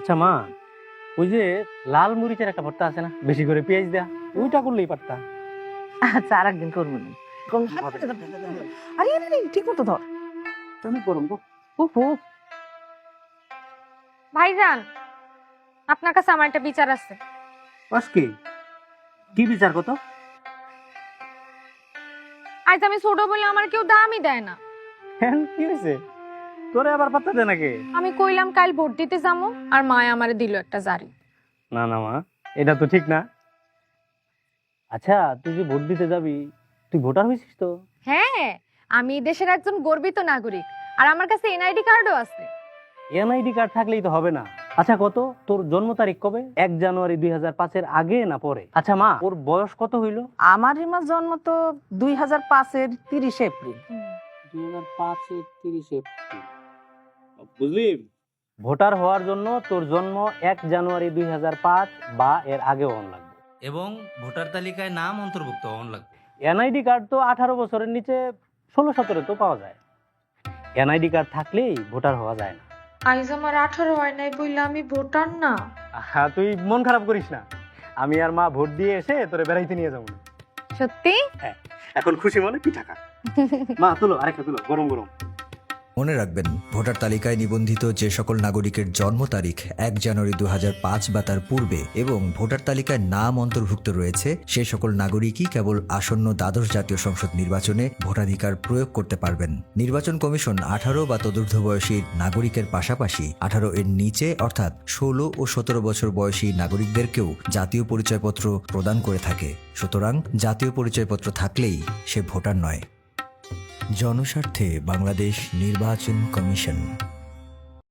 আচ্ছা মা ওই যে লাল মরিচের একটা ভর্তা আছে না বেশি করে পেঁয়াজ দেয়া ওইটা করলেই পারতা। আচ্ছা আর একদিন করব না। আরে আরে, আরে, ঠিক মতো ধর। গরম উফ ভাইজান আপনার কাছে আমার একটা বিচার আছে। আজকে কি বিচার কত? আজ আমি ছোট বলে আমার কেউ দামই দেয় না। হ্যাঁ কি হয়েছে? তোরে আবার পাত্তা দে নাকি? আমি কইলাম কাল ভোট দিতে যাব আর মায় আমারে দিল একটা জারি। না না মা এটা তো ঠিক না। আচ্ছা তুই যে ভোট দিতে যাবি তুই ভোটার হয়েছিস তো? হ্যাঁ আমি এই দেশের একজন গর্বিত নাগরিক আর আমার কাছে এনআইডি কার্ডও আছে। এনআইডি কার্ড থাকলেই তো হবে না। আচ্ছা কত? তোর জন্ম তারিখ কবে? এক জানুয়ারি দুই হাজার পাঁচের আগে না পরে? আচ্ছা মা ওর বয়স কত হইল? আমার হিমার জন্ম তো দুই হাজার পাঁচের তিরিশে এপ্রিল। দুই হাজার পাঁচের তিরিশে বুঝলি? ভোটার হওয়ার জন্য তোর জন্ম এক জানুয়ারি দুই হাজার পাঁচ বা এর আগে হন লাগবে। এবং ভোটার তালিকায় নাম অন্তর্ভুক্ত হন লাগবে। এনআইডি কার্ড তো আঠারো বছরের নিচে ষোলো সতেরো তো পাওয়া যায়। এনআইডি কার্ড থাকলেই ভোটার হওয়া যায় না। আইজ আমার আঠারো হয় নাই বললে আমি ভোটার না। আহা, তুই মন খারাপ করিস না। আমি আর মা ভোট দিয়ে এসে তোরে বেড়াইতে নিয়ে যাব সত্যি? এখন খুশি মনে পিঠা খা। মা তুলো আরেকটা তুলো গরম গরম। মনে রাখবেন, ভোটার তালিকায় নিবন্ধিত যে সকল নাগরিকের জন্ম তারিখ এক জানুয়ারি দু হাজার পাঁচ বা তার পূর্বে এবং ভোটার তালিকায় নাম অন্তর্ভুক্ত রয়েছে, সে সকল নাগরিকই কেবল আসন্ন দ্বাদশ জাতীয় সংসদ নির্বাচনে ভোটাধিকার প্রয়োগ করতে পারবেন। নির্বাচন কমিশন আঠারো বা তদূর্ধ্ব বয়সী নাগরিকের পাশাপাশি আঠারো এর নিচে অর্থাৎ ষোলো ও সতেরো বছর বয়সী নাগরিকদেরকেও জাতীয় পরিচয়পত্র প্রদান করে থাকে। সুতরাং জাতীয় পরিচয়পত্র থাকলেই সে ভোটার নয়। জনস্বার্থে বাংলাদেশ নির্বাচন কমিশন।